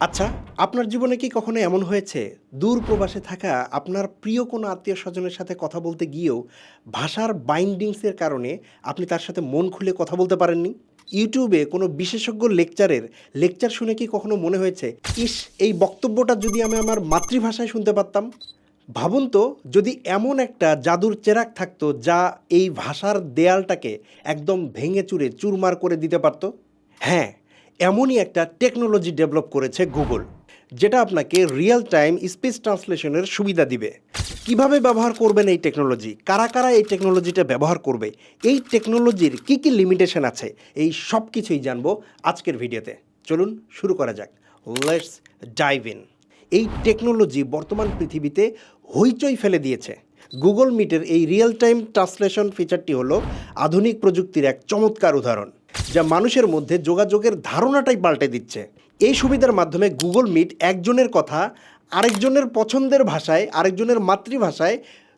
আচ্ছা আপনার জীবনে কি কখনো এমন হয়েছে? দূর প্রবাসে থাকা আপনার প্রিয় কোনো আত্মীয় স্বজনের সাথে কথা বলতে গিয়েও ভাষার বাইন্ডিংসের কারণে আপনি তার সাথে মন খুলে কথা বলতে পারেননি? ইউটিউবে কোনো বিশেষজ্ঞ লেকচারের লেকচার শুনে কি কখনো মনে হয়েছে, ইস, এই বক্তব্যটা যদি আমি আমার মাতৃভাষায় শুনতে পারতাম? ভাবুন তো, যদি এমন একটা জাদুর চেরাক থাকতো যা এই ভাষার দেয়ালটাকে একদম ভেঙে চুরে চুরমার করে দিতে পারতো? হ্যাঁ এমনই একটা টেকনোলজি ডেভেলপ করেছে গুগল যেটা আপনাকে রিয়েল টাইম স্পেস ট্রান্সলেশনের সুবিধা দিবে। কীভাবে ব্যবহার করবেন এই টেকনোলজি কারা কারা এই টেকনোলজিটা ব্যবহার করবে? এই টেকনোলজির কি কি লিমিটেশন আছে? এই সব কিছুই জানব আজকের ভিডিওতে। চলুন শুরু করা যাক। লেটস ডাইভ ইন এই টেকনোলজি বর্তমান পৃথিবীতে হইচই ফেলে দিয়েছে। গুগল মিটের এই রিয়েল টাইম ট্রান্সলেশন ফিচারটি হলো আধুনিক প্রযুক্তির এক চমৎকার উদাহরণ। যা মানুষের মধ্যে যোগাযোগের ধারণাটাই পাল্টে দিচ্ছে। এই সুবিধার মাধ্যমে গুগল মিট একজনের কথা আরেকজনের পছন্দের ভাষায়, আরেকজনের মাতৃভাষায়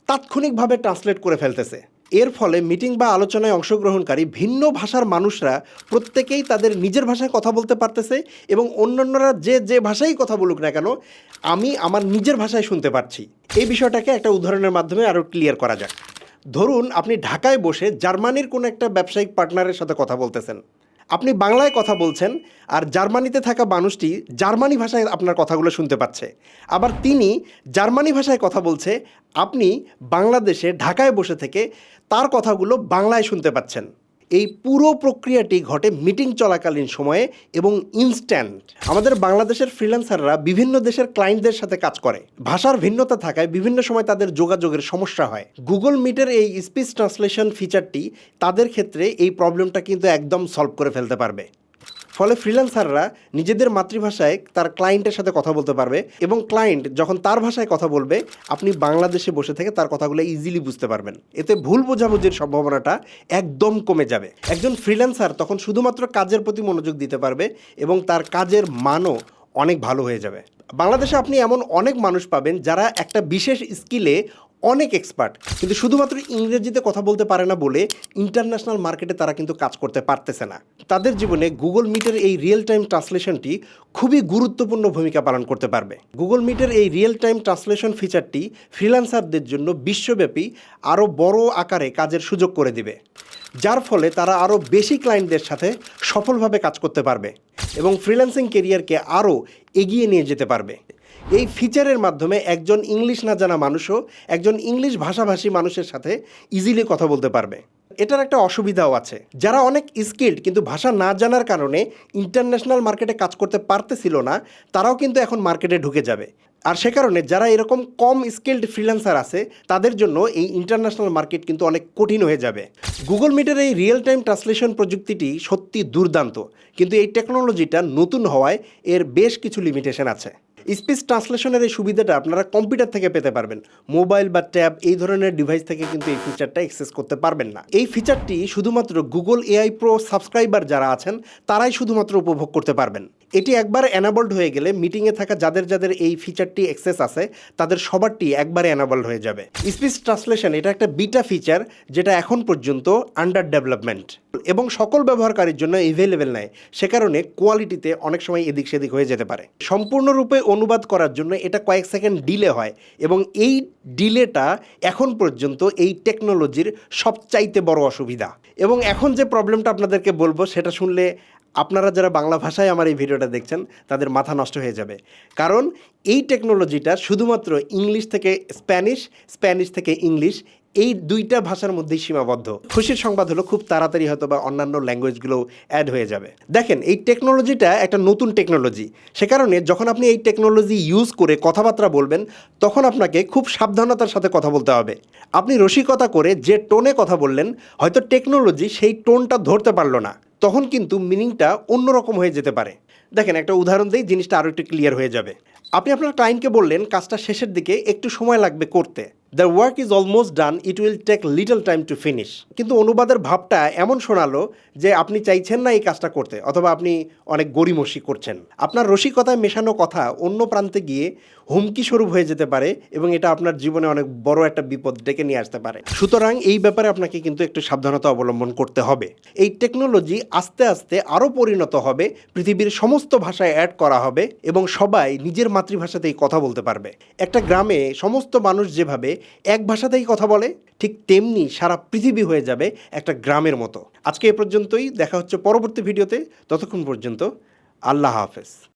তাৎক্ষণিকভাবে ট্রান্সলেট করে ফেলতেছে। এর ফলে মিটিং বা আলোচনায় অংশগ্রহণকারী ভিন্ন ভাষার মানুষরা প্রত্যেকেই তাদের নিজের ভাষায় কথা বলতে পারতেছে এবং অন্যান্যরা যে যে ভাষায় কথা বলুক না কেন, আমি আমার নিজের ভাষায় শুনতে পারছি। এই বিষয়টাকে একটা উদাহরণের মাধ্যমে আরও ক্লিয়ার করা যাক। ধরুন আপনি ঢাকায় বসে জার্মানির কোনো একটা ব্যবসায়িক পার্টনারের সাথে কথা বলতেছেন। আপনি বাংলায় কথা বলছেন আর জার্মানিতে থাকা মানুষটি জার্মানি ভাষায় আপনার কথাগুলো শুনতে পাচ্ছে। আবার তিনি জার্মানি ভাষায় কথা বলছে, আপনি বাংলাদেশে ঢাকায় বসে থেকে তার কথাগুলো বাংলায় শুনতে পাচ্ছেন। এই পুরো প্রক্রিয়াটি ঘটে মিটিং চলাকালীন সময়ে এবং ইনস্ট্যান্ট আমাদের বাংলাদেশের ফ্রিল্যান্সাররা বিভিন্ন দেশের ক্লায়েন্টদের সাথে কাজ করে। ভাষার ভিন্নতা থাকায় বিভিন্ন সময় তাদের যোগাযোগের সমস্যা হয়। গুগল মিটের এই স্পিচ ট্রান্সলেশন ফিচারটি তাদের ক্ষেত্রে এই প্রবলেমটা কিন্তু একদম সলভ করে ফেলতে পারবে। ফলে ফ্রিল্যান্সাররা নিজেদের মাতৃভাষায় তার ক্লায়েন্টের সাথে কথা বলতে পারবে এবং ক্লায়েন্ট যখন তার ভাষায় কথা বলবে, আপনি বাংলাদেশে বসে থেকে তার কথাগুলো ইজিলি বুঝতে পারবেন। এতে ভুল বোঝাবুঝির সম্ভাবনাটা একদম কমে যাবে। একজন ফ্রিল্যান্সার তখন শুধুমাত্র কাজের প্রতি মনোযোগ দিতে পারবে এবং তার কাজের মানও অনেক ভালো হয়ে যাবে। বাংলাদেশে আপনি এমন অনেক মানুষ পাবেন যারা একটা বিশেষ স্কিলে অনেক এক্সপার্ট কিন্তু শুধুমাত্র ইংরেজিতে কথা বলতে পারে না বলে ইন্টারন্যাশনাল মার্কেটে তারা কিন্তু কাজ করতে পারতেছে না। তাদের জীবনে গুগল মিটের এই রিয়েল টাইম ট্রান্সলেশনটি খুবই গুরুত্বপূর্ণ ভূমিকা পালন করতে পারবে। গুগল মিটের এই রিয়েল টাইম ট্রান্সলেশন ফিচারটি ফ্রিল্যান্সারদের জন্য বিশ্বব্যাপী আরও বড় আকারে কাজের সুযোগ করে দিবে। যার ফলে তারা আরও বেশি ক্লায়েন্টদের সাথে সফলভাবে কাজ করতে পারবে এবং ফ্রিল্যান্সিং কেরিয়ারকে আরও এগিয়ে নিয়ে যেতে পারবে। এই ফিচারের মাধ্যমে একজন ইংলিশ না জানা মানুষও একজন ইংলিশ ভাষাভাষী মানুষের সাথে ইজিলি কথা বলতে পারবে। এটার একটা অসুবিধাও আছে। যারা অনেক স্কিল্ড কিন্তু ভাষা না জানার কারণে ইন্টারন্যাশনাল মার্কেটে কাজ করতে পারতেছিল না, তারাও কিন্তু এখন মার্কেটে ঢুকে যাবে। আর সে কারণে যারা এরকম কম স্কিল্ড ফ্রিল্যান্সার আছে, তাদের জন্য এই ইন্টারন্যাশনাল মার্কেট কিন্তু অনেক কঠিন হয়ে যাবে। গুগল মিটের এই রিয়েল টাইম ট্রান্সলেশন প্রযুক্তিটি সত্যি দুর্দান্ত। কিন্তু এই টেকনোলজিটা নতুন হওয়ায় এর বেশ কিছু লিমিটেশন আছে। স্পিচ ট্রান্সলেশনের এই সুবিধাটা আপনারা কম্পিউটার থেকে পেতে পারবেন। মোবাইল বা ট্যাব এই ধরনের ডিভাইস থেকে কিন্তু এই ফিচারটা অ্যাক্সেস করতে পারবেন না। এই ফিচারটি শুধুমাত্র গুগল এআই প্রো সাবস্ক্রাইবার যারা আছেন, তারাই শুধুমাত্র উপভোগ করতে পারবেন। এটি একবার অ্যানাবল্ড হয়ে গেলে মিটিংয়ে থাকা যাদের যাদের এই ফিচারটি অ্যাক্সেস আছে, তাদের সবারটি একবারে অ্যানাবল্ড হয়ে যাবে। স্পিচ ট্রান্সলেশন এটা একটা বিটা ফিচার যেটা এখন পর্যন্ত আন্ডার ডেভেলপমেন্ট এবং সকল ব্যবহারকারীর জন্য এভেলেবেল নেয় সে কারণে কোয়ালিটিতে অনেক সময় এদিক সেদিক হয়ে যেতে পারে। সম্পূর্ণরূপে অনুবাদ করার জন্য এটা কয়েক সেকেন্ড ডিলে হয়, এবং এই ডিলেটা এখন পর্যন্ত এই টেকনোলজির সবচাইতে বড় অসুবিধা। এবং এখন যে প্রবলেমটা আপনাদেরকে বলব, সেটা শুনলে আপনারা যারা বাংলা ভাষায় আমার এই ভিডিওটা দেখছেন, তাদের মাথা নষ্ট হয়ে যাবে। কারণ এই টেকনোলজিটা শুধুমাত্র ইংলিশ থেকে স্প্যানিশ স্প্যানিশ থেকে ইংলিশ এই দুইটা ভাষার মধ্যেই সীমাবদ্ধ। খুশির সংবাদ হলো খুব তাড়াতাড়ি হয়তো বা অন্যান্য ল্যাঙ্গুয়েজগুলো অ্যাড হয়ে যাবে। দেখেন, এই টেকনোলজিটা একটা নতুন টেকনোলজি সে কারণে যখন আপনি এই টেকনোলজি ইউজ করে কথাবার্তা বলবেন, তখন আপনাকে খুব সাবধানতার সাথে কথা বলতে হবে। আপনি রসিকতা করে যে টোনে কথা বললেন, হয়তো টেকনোলজি সেই টোনটা ধরতে পারল না। তখন কিন্তু মিনিংটা অন্যরকম হয়ে যেতে পারে। দেখেন, একটা উদাহরণ দিই, জিনিসটা আরও একটু ক্লিয়ার হয়ে যাবে। আপনি আপনার ক্লায়েন্টকে বললেন, কাজটা শেষের দিকে একটু সময় লাগবে করতে। The work is almost done it will take little time to finish কিন্তু অনুবাদের ভাবটা এমন শোনালো যে আপনি চাইছেন না এই কাজটা করতে, অথবা আপনি অনেক গড়িমসি করছেন। আপনার রসিকতায় মেশানো কথা অন্য প্রান্তে গিয়ে হুমকি স্বরূপ হয়ে যেতে পারে এবং এটা আপনার জীবনে অনেক বড় একটা বিপদ ডেকে নিয়ে আসতে পারে। সুতরাং এই ব্যাপারে আপনাকে কিন্তু একটু সাবধানতা অবলম্বন করতে হবে। এই টেকনোলজি আস্তে আস্তে আরও পরিণত হবে, পৃথিবীর সমস্ত ভাষায় অ্যাড করা হবে এবং সবাই নিজের মাতৃভাষাতেই কথা বলতে পারবে। একটা গ্রামে সমস্ত মানুষ যেভাবে এক ভাষাতেই কথা বলে, ঠিক তেমনি সারা পৃথিবী হয়ে যাবে একটা গ্রামের মতো। আজকে এ পর্যন্তই, দেখা হচ্ছে পরবর্তী ভিডিওতে, ততক্ষণ পর্যন্ত, আল্লাহ হাফেজ।